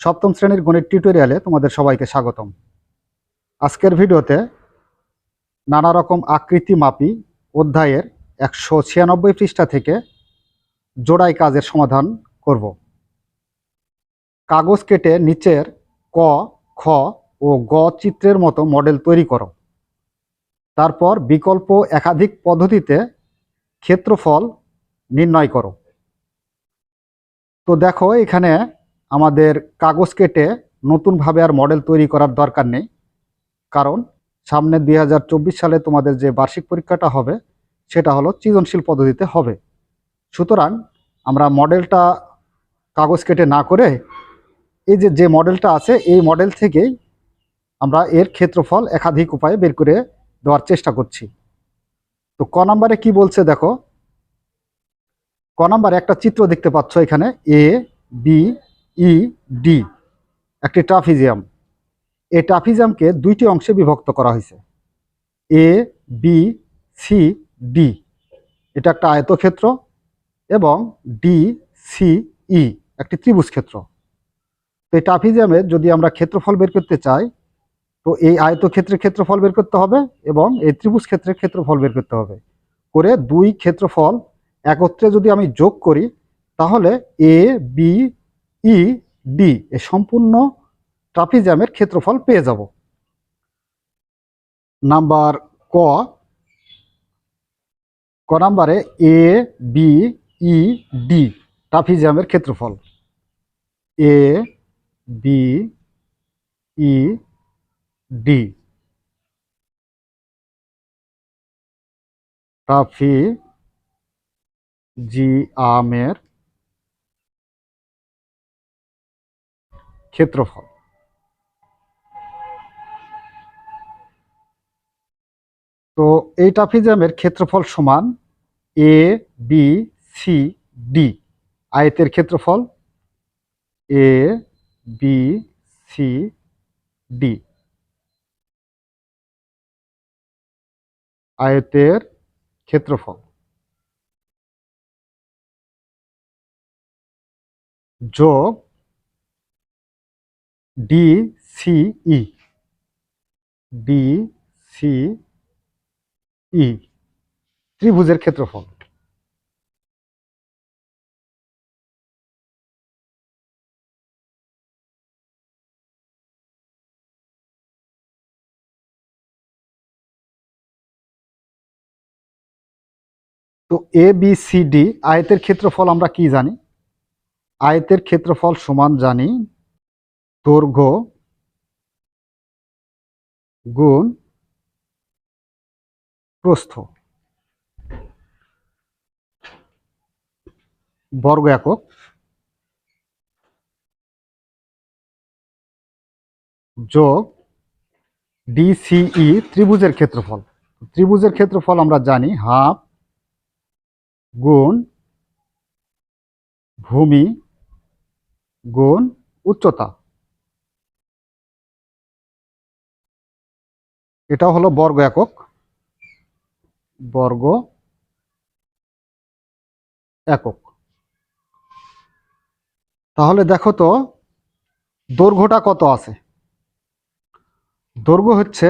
সপ্তম শ্রেণির গণিত টিউটোরিয়ালে তোমাদের সবাইকে স্বাগতম। আজকের ভিডিওতে নানা রকম আকৃতি মাপি অধ্যায়ের একশো ছিয়ানব্বই পৃষ্ঠা থেকে জোড়াই কাজের সমাধান করব। কাগজ কেটে নিচের ক, খ ও গ চিত্রের মতো মডেল তৈরি করো। তারপর বিকল্প একাধিক পদ্ধতিতে ক্ষেত্রফল নির্ণয় করো। তো দেখো এখানে আমাদের কাগজ কেটে নতুনভাবে আর মডেল তৈরি করার দরকার নেই। কারণ সামনে দুই হাজার চব্বিশ সালে তোমাদের যে বার্ষিক পরীক্ষাটা হবে, সেটা হলো সৃজনশীল পদ্ধতিতে হবে। সুতরাং আমরা মডেলটা কাগজ কেটে না করে এই যে যে মডেলটা আছে, এই মডেল থেকেই আমরা এর ক্ষেত্রফল একাধিক উপায়ে বের করে দেওয়ার চেষ্টা করছি। তো ক নাম্বারে কি বলছে দেখো? ক নাম্বারে একটা চিত্র দেখতে পাচ্ছ এখানে এ বি ই ডি একটি ট্রাফিজিয়াম। এই ট্রাফিজিয়ামকে দুইটি অংশে বিভক্ত করা হয়েছে। এ বি সি ডি এটা একটা আয়তক্ষেত্র এবং ডি সি ই একটি ত্রিভুজ ক্ষেত্র। তো এই ট্রাফিজিয়ামের যদি আমরা ক্ষেত্রফল বের করতে চাই, তো এই আয়তক্ষেত্রের ক্ষেত্রফল বের করতে হবে এবং এই ত্রিভুজ ক্ষেত্রের ক্ষেত্রফল বের করতে হবে। করে দুই ক্ষেত্রফল একত্রে যদি আমি যোগ করি, তাহলে এ বি ই, ডি, এ সম্পূর্ণ ট্রাপিজামের ক্ষেত্রফল পেয়ে যাব। নাম্বার ক ক নাম্বারে এ, বি, ই, ডি ট্রাপিজামের ক্ষেত্রফল। এ, বি, ই, ডি। ট্রাফি জি আমের ক্ষেত্রফল। তো এই ট্রাফিজামের ক্ষেত্রফল সমান এ বি সি ডি আয়তের ক্ষেত্রফল এ বি সি ডি আয়তের ক্ষেত্রফল। যোগ D C E D C E ত্রিভুজের ক্ষেত্রফল। তো এ বি সি ডি আয়তের ক্ষেত্রফল আমরা কি জানি? আয়তের ক্ষেত্রফল সমান জানি দৈর্ঘ্য গুণ প্রস্থ। বর্গ একক যোগ ডিসিই ত্রিভুজের ক্ষেত্রফল। ত্রিভুজের ক্ষেত্রফল আমরা জানি হাফ গুণ ভূমি গুণ উচ্চতা। এটা হলো বর্গ একক। বর্গ একক। তাহলে দেখো তো, দৈর্ঘ্যটা কত আছে? দৈর্ঘ্য হচ্ছে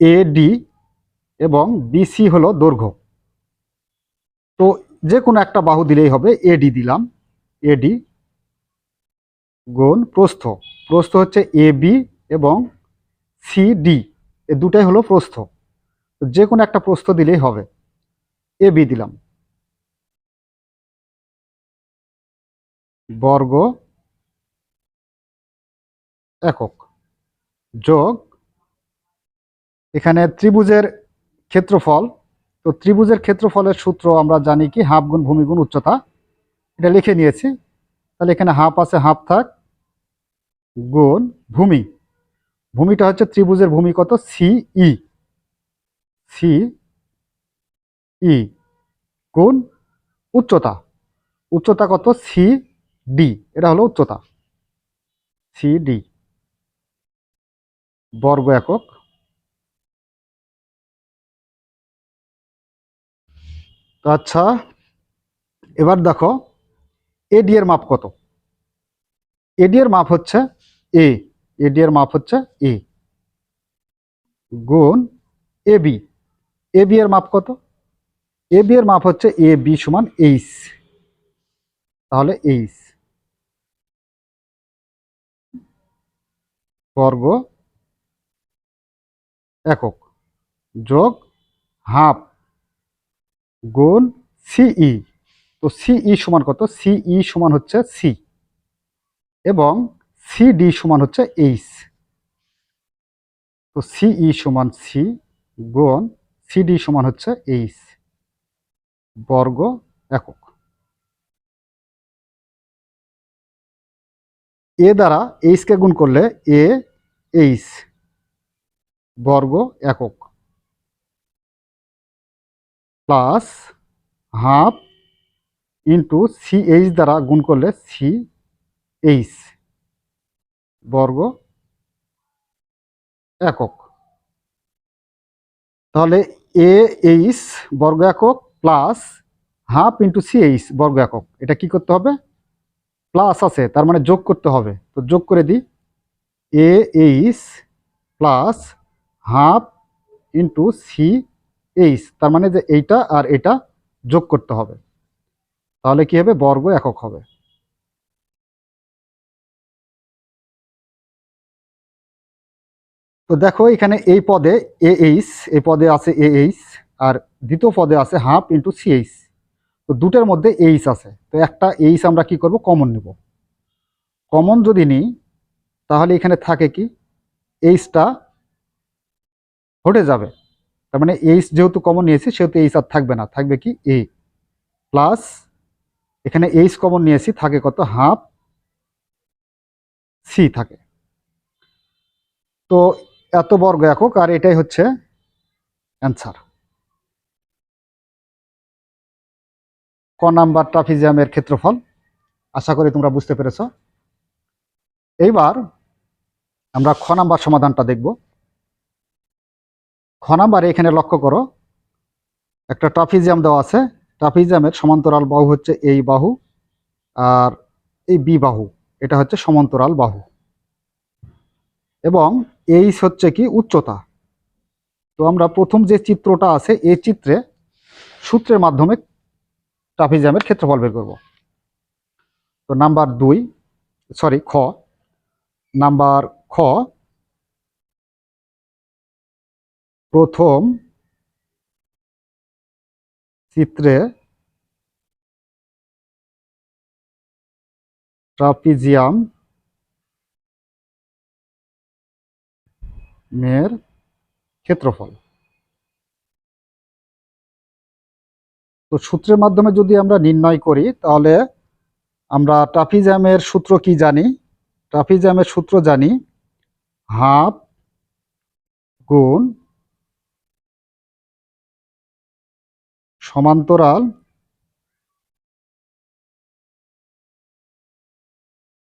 এ ডি এবং বিসি হলো দৈর্ঘ্য। তো যে কোনো একটা বাহু দিলেই হবে, এডি দিলাম। এডি গুণ প্রস্থ। প্রস্থ হচ্ছে এ বি এবং সিডি এ দুটাই হলো প্রস্থ। যে কোনো একটা প্রস্থ দিলেই হবে। এ, বি দিলাম। বর্গ একক যোগ এখানে ত্রিভুজের ক্ষেত্রফল। তো ত্রিভুজের ক্ষেত্রফলের সূত্র আমরা জানি কি, হাফ গুণ ভূমিগুণ উচ্চতা। এটা লিখে নিয়েছি। তাহলে এখানে হাফ আছে, হাফ থাক গুণ ভূমি। ভূমিটা হচ্ছে ত্রিভুজের ভূমি কত? সি ই সি ই গুণ উচ্চতা। উচ্চতা কত? সি ডি এটা হলো উচ্চতা। সি ডি বর্গ একক। আচ্ছা এবার দেখো এডি এর মাপ কত? এডি এর মাপ হচ্ছে এ এডি এর মাপ হচ্ছে এ গুণ এ বি এ বি এর মাপ কত? এ বি এর মাপ হচ্ছে এ বি সমান এইচ তাহলে এইচ বর্গ একক যোগ হাফ গুণ সিই তো সিই সমান কত? সিই সমান হচ্ছে সি এবং সিডি সমান হচ্ছে এইচ তো সিই সমান সি গুণ সিডি সমান হচ্ছে এইচ বর্গ একক। এ দ্বারা এইচকে গুণ করলে এ এইচ বর্গ একক। Plus half into C H দ্বারা গুণ করলে সি এইচ বর্গ একক। তাহলে এ এইচ বর্গ একক plus half into C H বর্গ একক। এটা কি করতে হবে? প্লাস আছে, তার মানে যোগ করতে হবে। তো যোগ করে দিই। A H plus half into C H তার মানে যে এইটা আর এটা যোগ করতে হবে। তাহলে কি হবে? বর্গ একক হবে। তো দেখো এখানে এই পদে এ এইচ এই পদে আছে এ এইচ আর দ্বিতীয় পদে আছে হাফ ইন্টু সি এইচ তো দুটোর মধ্যে এইচ আছে। তো একটা এইচ আমরা কি করব? কমন নিব। কমন যদি নিই, তাহলে এখানে থাকে কি? এইচটা হটে যাবে। তার মানে এইচ যেহেতু কমন নিয়েছি, সেহেতু এইচ আর থাকবে না। থাকবে কি? এ প্লাস এখানে এইচ কমন নিয়েছি, থাকে কত? হাফ সি থাকে। তো এত বর্গ একক, আর এটাই হচ্ছে অ্যান্সার ক নাম্বার ট্রাফিজিয়ামের ক্ষেত্রফল? আশা করি তোমরা বুঝতে পেরেছ। এইবার আমরা খ নাম্বার সমাধানটা দেখব। খ নাম্বারে এখানে লক্ষ্য করো, একটা ট্রাফিজিয়াম দেওয়া আছে। ট্রাফিজিয়ামের সমান্তরাল বাহু হচ্ছে এই বাহু আর এই বি বাহু। এটা হচ্ছে সমান্তরাল বাহু। এবং এইচ হচ্ছে কি উচ্চতা। তো আমরা প্রথম যে চিত্রটা আছে, এই চিত্রে সূত্রের মাধ্যমে ট্রাফিজিয়ামের ক্ষেত্রফল বের করব। তো নাম্বার দুই সরি খ। নাম্বার খ, প্রথম চিত্রে ট্রাপিজিয়াম মের ক্ষেত্রফল। তো সূত্রের মাধ্যমে যদি আমরা নির্ণয় করি, তাহলে আমরা ট্রাফিজ্যামের সূত্র কি জানি? ট্রাফিজ্যামের সূত্র জানি হাফ গুণ সমান্তরাল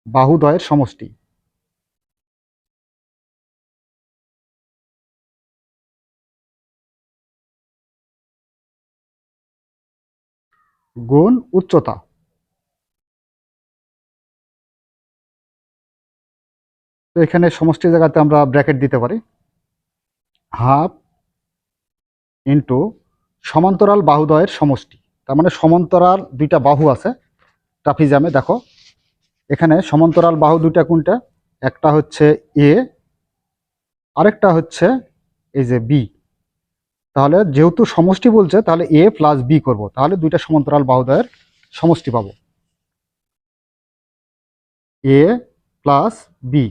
বাহুদয়ের সমষ্টি। গুণ উচ্চতা। তো এখানে সমষ্টি জায়গাতে আমরা ব্র্যাকেট দিতে পারি। হাফ ইন্টু সমান্তরাল বাহুদয়ের সমষ্টি। তার মানে সমান্তরাল দুইটা বাহু আছে ট্রাফিজামে দেখো। এখানে সমান্তরাল বাহু দুইটা কোনটা? একটা হচ্ছে এ আরেকটা হচ্ছে এই যে বি তাহলে যেহেতু সমষ্টি বলছে, তাহলে এ প্লাস বি করব। তাহলে দুইটা সমান্তরাল বাহুদয়ের সমষ্টি পাবো। এ প্লাস বি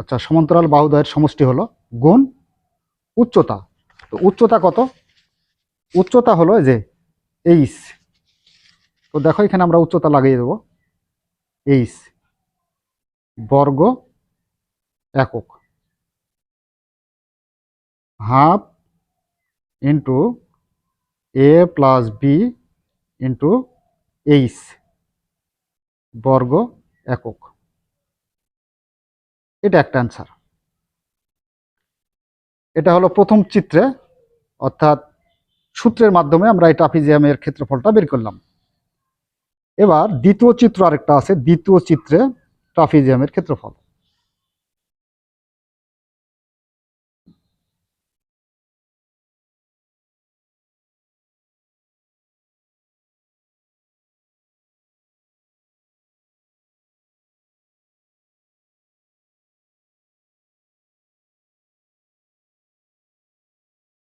আচ্ছা সমান্তরাল বাহুদয়ের সমষ্টি হলো গুণ উচ্চতা। তো উচ্চতা কত? উচ্চতা হলো যে এইচ তো দেখো, এখানে আমরা উচ্চতা লাগিয়ে দেবো। এইস বর্গ একক। Half into A plus B into H বর্গ একক। এটা একটা অ্যান্সার এটা হলো প্রথম চিত্রে, অর্থাৎ সূত্রের মাধ্যমে আমরা এই ট্রাফিজিয়ামের ক্ষেত্রফলটা বের করলাম। এবার দ্বিতীয় চিত্র আরেকটা আছে, দ্বিতীয় চিত্রে ট্রাফিজিয়ামের ক্ষেত্রফল।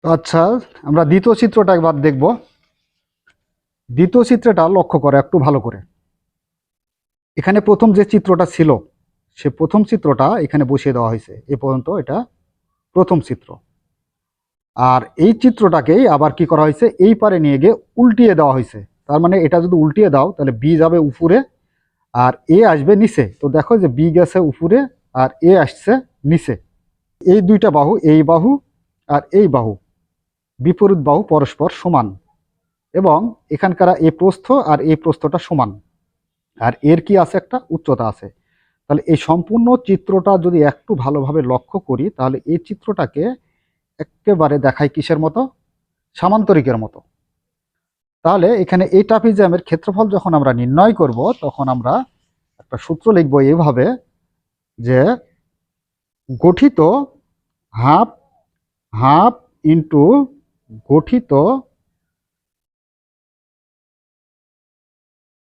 আচ্ছা আমরা দ্বিতীয় চিত্রটা একবার দেখব। দ্বিতীয় চিত্রটা লক্ষ্য করে, একটু ভালো করে। এখানে প্রথম যে চিত্রটা ছিল, সে প্রথম চিত্রটা এখানে বসিয়ে দেওয়া হয়েছে। এ পর্যন্ত এটা প্রথম চিত্র। আর এই চিত্রটাকেই আবার কি করা হয়েছে, এই পারে নিয়ে গিয়ে উল্টিয়ে দেওয়া হয়েছে। তার মানে এটা যদি উল্টিয়ে দাও, তাহলে বি যাবে উপরে আর এ আসবে নিচে। তো দেখো যে বি গেছে উপরে আর এ আসছে নিচে। এই দুইটা বাহু, এই বাহু আর এই বাহু। বিপরীত বাহু পরস্পর সমান এবং এখানকার এ প্রস্থ আর এই প্রস্থটা সমান। আর এর কি আছে? একটা উচ্চতা আছে। তাহলে এই সম্পূর্ণ চিত্রটা যদি একটু ভালোভাবে লক্ষ্য করি, তাহলে এই চিত্রটাকে একেবারে দেখায় কিসের মতো? সামান্তরিকের মতো। তাহলে এখানে এই ট্রাপিজিয়ামের ক্ষেত্রফল যখন আমরা নির্ণয় করব, তখন আমরা একটা সূত্র লিখব এইভাবে যে গঠিত হাফ হাফ ইন্টু গঠিত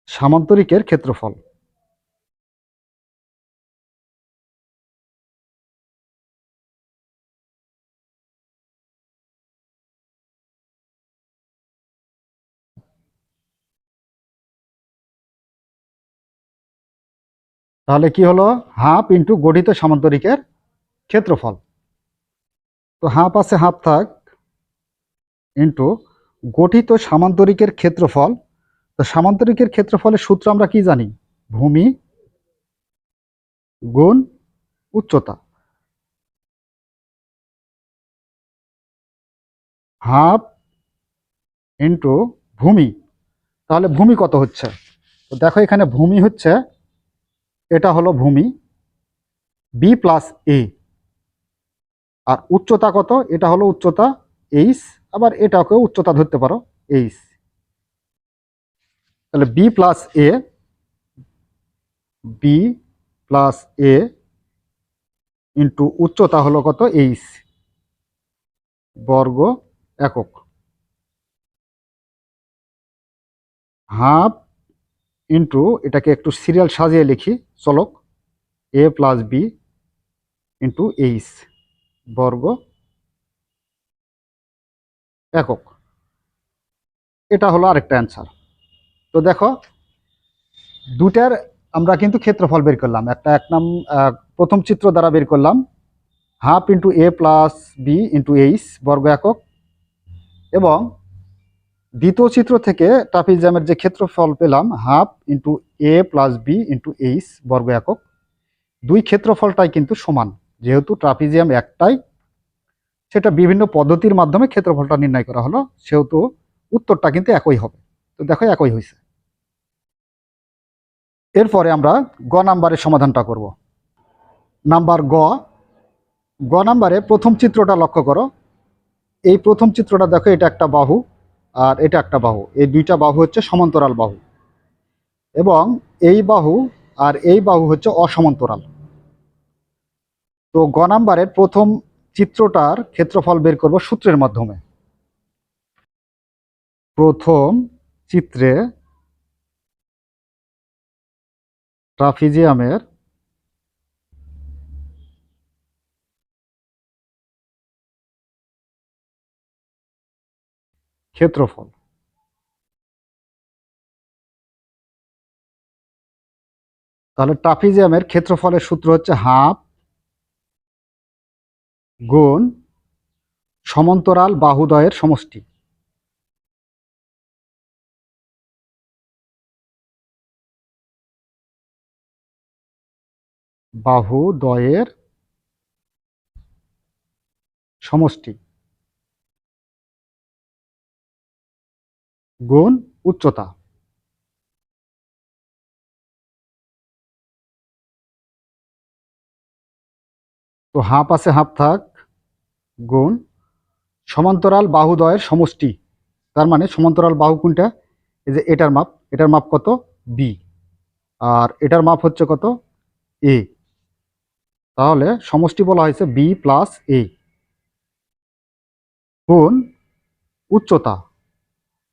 সামান্তরিকের ক্ষেত্রফল। তাহলে কি হলো? হাফ ইন্টু গঠিত সামান্তরিকের ক্ষেত্রফল। তো হাফ আছে, হাফ থাক। ইন্টু গঠিত সামান্তরিকের ক্ষেত্রফল। তো সামান্তরিকের ক্ষেত্রফলের সূত্র আমরা কি জানি? ভূমি গুণ উচ্চতা। হাফ ইন্টু ভূমি। তাহলে ভূমি কত হচ্ছে? তো দেখো এখানে ভূমি হচ্ছে, এটা হলো ভূমি বি প্লাস এ আর উচ্চতা কত? এটা হলো উচ্চতা এইচ আবার এটাকে উচ্চতা ধরতে পারো এইচ তাহলে B plus A B plus A into উচ্চতা হলো কত এইচ বর্গ একক। হাফ ইন্টু এটাকে একটু সিরিয়াল সাজিয়ে লিখি, চলক A plus B into H বর্গ একক। এটা হলো আরেকটা অ্যান্সার তো দেখো দুটার আমরা কিন্তু ক্ষেত্রফল বের করলাম। একটা এক নাম প্রথম চিত্র দ্বারা বের করলাম। Half into A plus B into H বর্গ একক। এবং দ্বিতীয় চিত্র থেকে ট্রাপিজিয়ামের যে ক্ষেত্রফল পেলাম, half into A plus B into H বর্গ একক। দুই ক্ষেত্রফলটাই কিন্তু সমান, যেহেতু ট্রাপিজিয়াম একটাই সেটা বিভিন্ন পদ্ধতির মাধ্যমে ক্ষেত্রফলটা নির্ণয় করা হলো, সেহেতু উত্তরটা কিন্তু একই হবে। তো দেখো একই হয়েছে এরপরে আমরা গ নাম্বারের সমাধানটা করব। নাম্বার গ গ নাম্বারে প্রথম চিত্রটা লক্ষ্য করো। এই প্রথম চিত্রটা দেখো, এটা একটা বাহু আর এটা একটা বাহু। এই দুইটা বাহু হচ্ছে সমান্তরাল বাহু। এবং এই বাহু আর এই বাহু হচ্ছে অসমান্তরাল। তো গ নাম্বারের প্রথম চিত্রটার ক্ষেত্রফল বের করব সূত্রের মাধ্যমে। প্রথম চিত্রে ট্রাফিজিয়ামের ক্ষেত্রফল। তাহলে ট্রাফিজিয়ামের ক্ষেত্রফলের সূত্র হচ্ছে হাফ গুণ সমান্তরাল বাহুদয়ের সমষ্টি। বাহুদয়ের সমষ্টি। গুণ উচ্চতা। তো হাফ আছে হাফ থাক। গুণ। সমান্তরাল বাহুদয়ের সমষ্টি। তার মানে সমান্তরাল বাহু কোনটা? এই যে এটার মাপ। এটার মাপ কত? বি আর এটার মাপ হচ্ছে কত? এ তাহলে সমষ্টি বলা হয়েছে বি প্লাস এ গুণ উচ্চতা।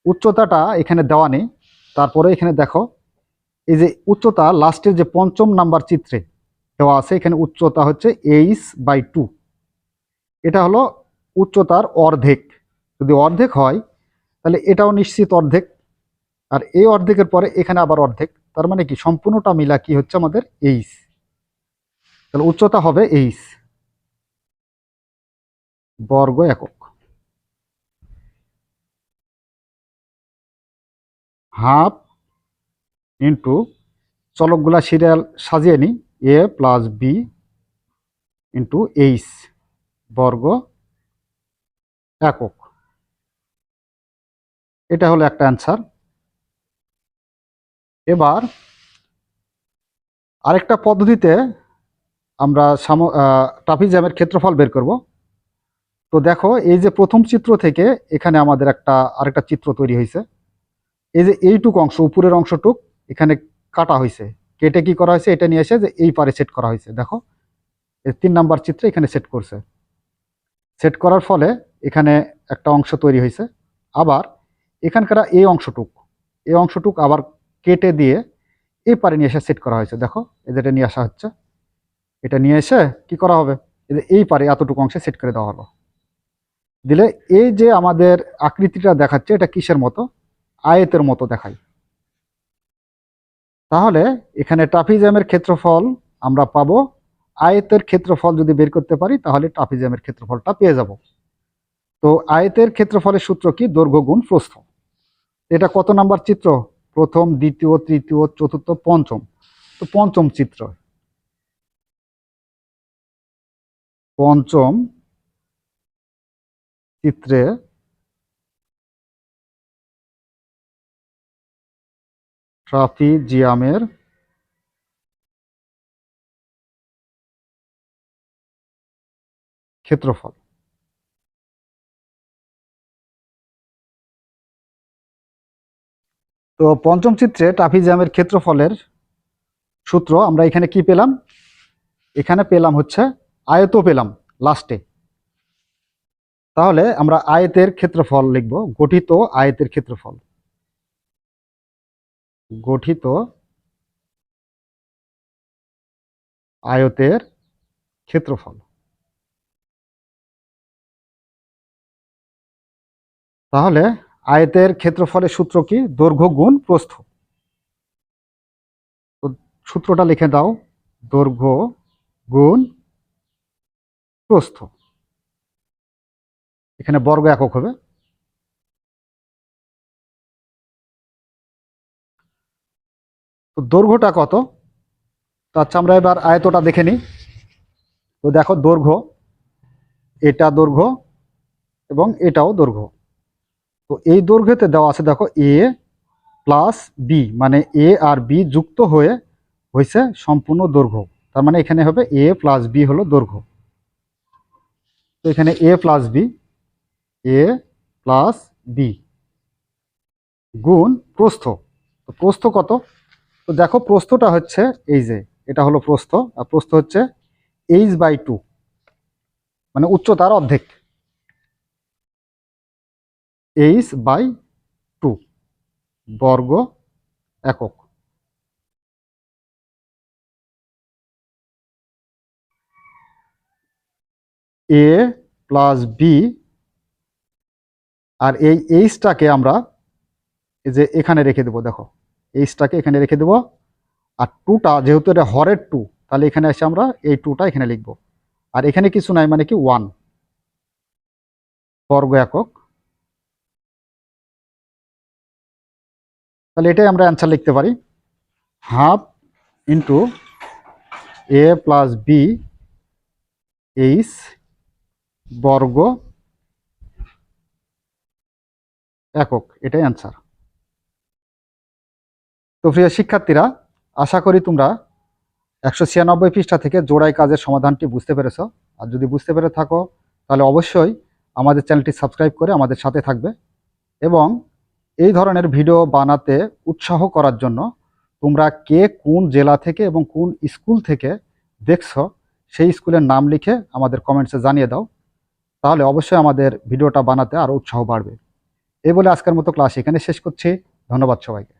উচ্চতাটা এখানে দেওয়া নেই। তারপরে এখানে দেখো, এই যে উচ্চতা লাস্টের যে পঞ্চম নাম্বার চিত্রে দেওয়া আছে, এখানে উচ্চতা হচ্ছে এইচ বাই টু এটা হলো উচ্চতার অর্ধেক। যদি অর্ধেক হয়, তাহলে এটাও নিশ্চিত অর্ধেক। আর এই অর্ধেকের পরে এখানে আবার অর্ধেক। তার মানে কি? সম্পূর্ণটা মিলা কি হচ্ছে আমাদের এইচ তাহলে উচ্চতা হবে এইচ বর্গ একক। হাফ ইন্টু চলকগুলা সিরিয়াল সাজিয়ে নিই। A plus B into H বর্গ একক। এটা হলো একটা অ্যান্সার। এবার আরেকটা পদ্ধতিতে আমরা সাম ট্রাফিজ্যামের ক্ষেত্রফল বের করব। তো দেখো, এই যে প্রথম চিত্র থেকে এখানে আমাদের একটা, আরেকটা চিত্র তৈরি হয়েছে। এই যে এইটুক অংশ, উপরের অংশটুক এখানে কাটা হয়েছে। কেটে কি করা হয়েছে? এটা নিয়ে এসে যে এই পারে সেট করা হয়েছে। দেখো তিন নাম্বার চিত্রে এখানে সেট করছে। সেট করার ফলে এখানে একটা অংশ তৈরি হয়েছে। আবার এখানকার এই অংশটুক এই অংশটুক আবার কেটে দিয়ে এই পারে নিয়ে এসে সেট করা হয়েছে। দেখো যেটা নিয়ে আসা হচ্ছে। এটা নিয়ে এসে কি করা হবে? এই এই পারে এতটুকু অংশে সেট করে দেওয়া হলো। দিলে এই যে আমাদের আকৃতিটা দেখাচ্ছে, এটা কিসের মতো? আয়তের মতো দেখায় তাহলে এখানে ট্রাফিজ্যামের ক্ষেত্রফল আমরা পাবো আয়তের ক্ষেত্রফল যদি বের করতে পারি, তাহলে ট্রাফিজ্যামের ক্ষেত্রফলটা পেয়ে যাব। তো আয়তের ক্ষেত্রফলের সূত্র কি? দৈর্ঘ্য গুণ প্রস্থ। এটা কত নাম্বার চিত্র? প্রথম, দ্বিতীয়, তৃতীয়, চতুর্থ, পঞ্চম। তো পঞ্চম চিত্র। পঞ্চম চিত্রে ট্রাফিজিয়ামের ক্ষেত্রফল। তো পঞ্চম চিত্রে ট্রাফিজিয়ামের ক্ষেত্রফলের সূত্র আমরা এখানে কি পেলাম? এখানে পেলাম হচ্ছে আয়ত পেলাম লাস্টে তাহলে আমরা আয়তের ক্ষেত্রফল লিখব, গঠিত আয়তের ক্ষেত্রফল। গঠিত আয়তের ক্ষেত্রফল। তাহলে আয়তের ক্ষেত্রফলের সূত্র কি? দৈর্ঘ্য গুণ প্রস্থ। সূত্রটা লিখে দাও। দৈর্ঘ্য গুণ প্রস্থ। এখানে বর্গ একক হবে। তো দৈর্ঘ্যটা কত? তো আচ্ছা আমরা এবার আয়তটা দেখে নিই। তো দেখো দৈর্ঘ্য, এটা দৈর্ঘ্য এবং এটাও দৈর্ঘ্য। তো এই দৈর্ঘ্যতে দেওয়া আছে, দেখো এ প্লাস বি মানে এ আর বি যুক্ত হয়ে হয়েছে সম্পূর্ণ দৈর্ঘ্য। তার মানে এখানে হবে এ প্লাস বি হলো দৈর্ঘ্য। তো এখানে A plus B A plus B গুণ প্রস্থ। তো প্রস্থ কত? তো দেখো, প্রস্থটা হচ্ছে এই যে, এটা হলো প্রস্থ, আর প্রস্থ হচ্ছে এইচ বাই টু মানে উচ্চতার অর্ধেক। এইচ বাই টু বর্গ একক। এ প্লাস বি আর এই এইচটাকে আমরা যে এখানে রেখে দেবো, দেখো। এইচটাকে এখানে রেখে দেবো আর টুটা যেহেতু এটা হরের টু তাহলে এখানে এসে আমরা এই টুটা এখানে লিখব। আর এখানে কিছু নাই মানে কি ওয়ান বর্গ একক। তাহলে এটাই আমরা অ্যান্সার লিখতে পারি। Half into A plus B H বর্গ একক, এটাই অ্যান্সার তো প্রিয় শিক্ষার্থীরা, আশা করি তোমরা একশো ছিয়ানব্বই পৃষ্ঠা থেকে জোড়াই কাজের সমাধানটি বুঝতে পেরেছ। আর যদি বুঝতে পেরে থাকো, তাহলে অবশ্যই আমাদের চ্যানেলটি সাবস্ক্রাইব করে আমাদের সাথে থাকবে। এবং এই ধরনের ভিডিও বানাতে উৎসাহ করার জন্য তোমরা কে কোন জেলা থেকে এবং কোন স্কুল থেকে দেখছ, সেই স্কুলের নাম লিখে আমাদের কমেন্টসে জানিয়ে দাও। তাহলে অবশ্যই আমাদের ভিডিওটা বানাতে আরও উৎসাহ বাড়বে। এই বলে আজকের মতো ক্লাস এখানে শেষ করছি। ধন্যবাদ সবাইকে।